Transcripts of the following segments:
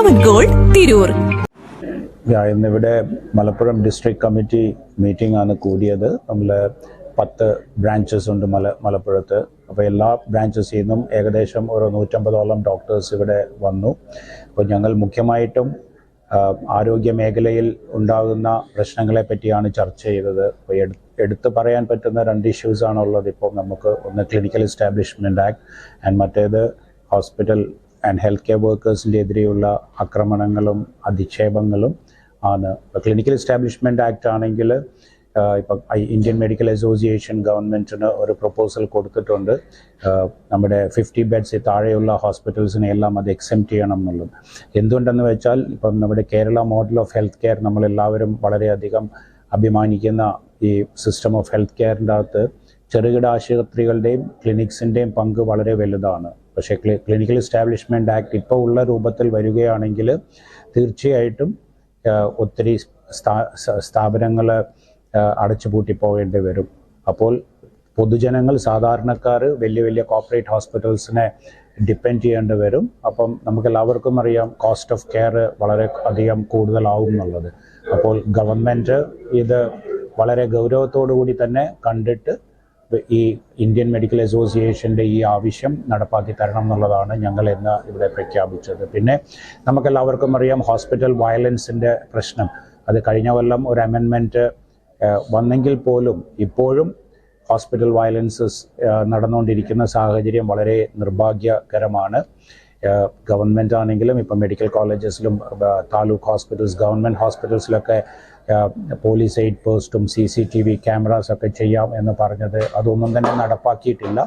പവൻ gold Tirur ഇന്നിവിടെ Malappuram district committee meeting ആണ് കൂടിയത്. നമ്മൾ പത്ത് ബ്രാഞ്ചസ് ഉണ്ട് മല മലപ്പുറത്ത്. അപ്പോൾ എല്ലാ ബ്രാഞ്ചസിൽ നിന്നും ഏകദേശം ഒരു നൂറ്റമ്പതോളം ഡോക്ടേഴ്സ് ഇവിടെ വന്നു. അപ്പോൾ ഞങ്ങൾ മുഖ്യമായിട്ടും ആരോഗ്യ മേഖലയിൽ ഉണ്ടാകുന്ന പ്രശ്നങ്ങളെ പറ്റിയാണ് ചർച്ച ചെയ്തത്. അപ്പോൾ എടു എടുത്തു പറയാൻ പറ്റുന്ന രണ്ട് ഇഷ്യൂസ് ആണുള്ളത്. ഇപ്പോൾ നമുക്ക് ഒന്ന് ക്ലിനിക്കൽ എസ്റ്റാബ്ലിഷ്മെന്റ് ആക്ട് ആൻഡ് മറ്റേത് ഹോസ്പിറ്റൽ ആൻഡ് ഹെൽത്ത് കെയർ വർക്കേഴ്സിന്റെ എതിരെയുള്ള ആക്രമണങ്ങളും അധിക്ഷേപങ്ങളും ആണ്. ഇപ്പോൾ ക്ലിനിക്കൽ എസ്റ്റാബ്ലിഷ്മെന്റ് ആക്ട് ആണെങ്കിൽ ഇപ്പം ഇന്ത്യൻ മെഡിക്കൽ അസോസിയേഷൻ ഗവൺമെന്റിന് ഒരു പ്രപ്പോസൽ കൊടുത്തിട്ടുണ്ട്. നമ്മുടെ ഫിഫ്റ്റി ബെഡ്സിൽ താഴെയുള്ള ഹോസ്പിറ്റൽസിനെ എല്ലാം അത് എക്സെപ്റ്റ് ചെയ്യണം എന്നുള്ളത്. എന്തുകൊണ്ടെന്ന് വെച്ചാൽ ഇപ്പം നമ്മുടെ Kerala model of health care നമ്മളെല്ലാവരും വളരെയധികം അഭിമാനിക്കുന്ന ഈ സിസ്റ്റം ഓഫ് ഹെൽത്ത് കെയറിന്റെ അകത്ത് ചെറുകിട ആശുപത്രികളുടെയും ക്ലിനിക്സിന്റെയും പങ്ക് വളരെ വലുതാണ്. പക്ഷേ ക്ലി ക്ലിനിക്കൽ എസ്റ്റാബ്ലിഷ്മെന്റ് ആക്ട് ഇപ്പോൾ ഉള്ള രൂപത്തിൽ വരികയാണെങ്കിൽ തീർച്ചയായിട്ടും ഒത്തിരി സ്ഥാപനങ്ങൾ അടച്ചുപൂട്ടി പോകേണ്ടി വരും. അപ്പോൾ പൊതുജനങ്ങൾ സാധാരണക്കാർ വലിയ വലിയ കോർപ്പറേറ്റ് ഹോസ്പിറ്റൽസിനെ ഡിപ്പെൻഡ് ചെയ്യേണ്ടി വരും. അപ്പം നമുക്ക് എല്ലാവർക്കും അറിയാം കോസ്റ്റ് ഓഫ് കെയർ വളരെ അധികം കൂടുതലാവും എന്നുള്ളത്. അപ്പോൾ ഗവൺമെന്റ് ഇത് വളരെ ഗൗരവത്തോടു കൂടി തന്നെ കണ്ടിട്ട് ഈ ഇന്ത്യൻ മെഡിക്കൽ അസോസിയേഷന്റെ ഈ ആവശ്യം നടപ്പാക്കി തരണം എന്നുള്ളതാണ് ഞങ്ങൾ ഇന്ന് ഇവിടെ പ്രഖ്യാപിച്ചത്. പിന്നെ നമുക്കെല്ലാവർക്കും അറിയാം ഹോസ്പിറ്റൽ വയലൻസിന്റെ പ്രശ്നം. അത് കഴിഞ്ഞ കൊല്ലം ഒരു അമെൻമെന്റ് വന്നെങ്കിൽ പോലും ഇപ്പോഴും ഹോസ്പിറ്റൽ വയലൻസസ് നടന്നുകൊണ്ടിരിക്കുന്ന സാഹചര്യം വളരെ നിർഭാഗ്യകരമാണ്. ഗവൺമെന്റ് ആണെങ്കിലും ഇപ്പം മെഡിക്കൽ കോളേജസിലും താലൂക്ക് ഹോസ്പിറ്റൽസ് ഗവൺമെന്റ് ഹോസ്പിറ്റൽസിലൊക്കെ പോലീസ് എയ്ഡ് പോസ്റ്റും C C T V cameras ഒക്കെ ചെയ്യാം എന്ന് പറഞ്ഞത് അതൊന്നും തന്നെ നടപ്പാക്കിയിട്ടില്ല.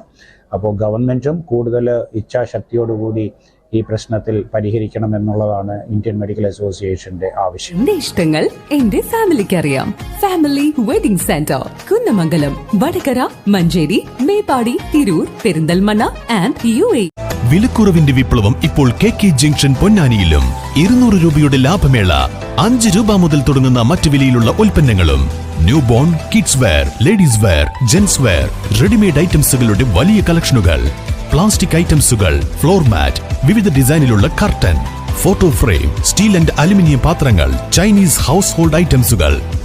അപ്പോൾ ഗവൺമെന്റും കൂടുതൽ ഇച്ഛാശക്തിയോടുകൂടി ഈ പ്രശ്നത്തിൽ പരിഹരിക്കണം എന്നുള്ളതാണ് ഇന്ത്യൻ മെഡിക്കൽ അസോസിയേഷന്റെ ആവശ്യം. എന്റെ ഇഷ്ടങ്ങൾ എന്റെ ഫാമിലിക്ക് അറിയാം family wedding centre Kunnamangalam Vadakara Manjeri Meppadi Tirur Perinthalmanna and U A. വിലക്കുറവിന്റെ വിപ്ലവം ഇപ്പോൾ കെ കെ ജംഗ്ഷൻ പൊന്നാനിയിലും. ഇരുന്നൂറ് രൂപയുടെ ലാഭമേള അഞ്ച് രൂപ മുതൽ തുടങ്ങുന്ന മറ്റു വിലയിലുള്ള ഉൽപ്പന്നങ്ങളും. Newborn kids wear ladies wear gents wear readymade ഐറ്റംസുകളുടെ വലിയ കളക്ഷനുകൾ. പ്ലാസ്റ്റിക് ഐറ്റംസുകൾ ഫ്ലോർ മാറ്റ് വിവിധ ഡിസൈനിലുള്ള curtain photo frame steel and aluminium പാത്രങ്ങൾ ചൈനീസ് ഹൗസ് ഹോൾഡ് ഐറ്റംസുകൾ